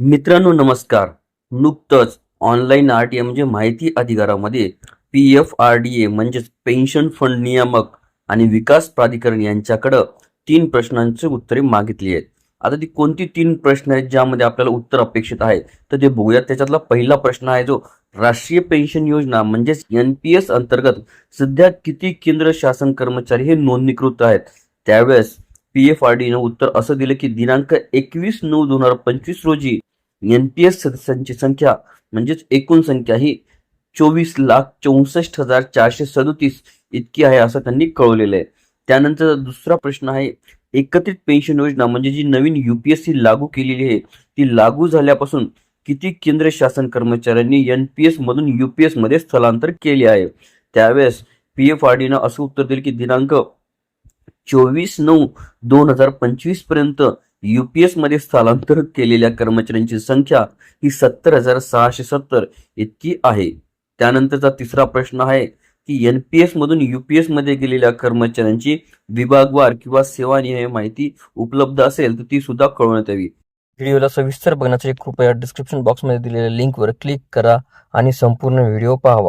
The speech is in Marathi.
मित्रांनो नमस्कार. नुकतंच ऑनलाईन आर टी ए म्हणजे माहिती अधिकारामध्ये P F R D A म्हणजेच पेन्शन फंड नियामक आणि विकास प्राधिकरण यांच्याकडं तीन प्रश्नांची उत्तरे मागितली आहेत. आता ती कोणती तीन प्रश्न आहेत ज्यामध्ये आपल्याला उत्तर अपेक्षित आहे? तर ते बघूयात. त्याच्यातला पहिला प्रश्न आहे जो राष्ट्रीय पेन्शन योजना म्हणजेच एन पी एस अंतर्गत सध्या किती केंद्र शासन कर्मचारी हे नोंदणीकृत आहेत? त्यावेळेस पी एफ आर डीनं उत्तर असं दिलं की दिनांक एकवीस नऊ दोन हजार पंचवीस रोजी एन पी एस सदस्यांची संख्या म्हणजेच एकूण संख्या ही चोवीस लाख चौसष्ट हजार चारशे सदोतीस इतकी आहे असं त्यांनी कळवलेलं आहे. त्यानंतर दुसरा प्रश्न आहे एकत्रित पेन्शन योजना म्हणजे जी नवीन युपीएससी लागू केलेली आहे ती लागू झाल्यापासून किती केंद्र शासन कर्मचाऱ्यांनी एन पी एस मधून युपीएसमध्ये स्थलांतर केले आहे? त्यावेळेस पी एफ आर डीनं असं उत्तर दिले की दिनांक चोवीस नऊ दोन हजार पंचवीसपर्यंत मध्ये स्थलांतर केलेल्या कर्मचाऱ्यांची संख्या ही सत्तर हजार सहाशे सत्तर इतकी आहे. त्यानंतरचा तिसरा प्रश्न आहे की एन पी एस मधून युपीएसमध्ये गेलेल्या कर्मचाऱ्यांची विभागवार किंवा सेवानिहाय माहिती उपलब्ध असेल तर ती सुद्धा कळवण्यात यावी. व्हिडिओला सविस्तर बघण्यासाठी कृपया डिस्क्रिप्शन बॉक्समध्ये दिलेल्या लिंकवर क्लिक करा आणि संपूर्ण व्हिडिओ पाहावा.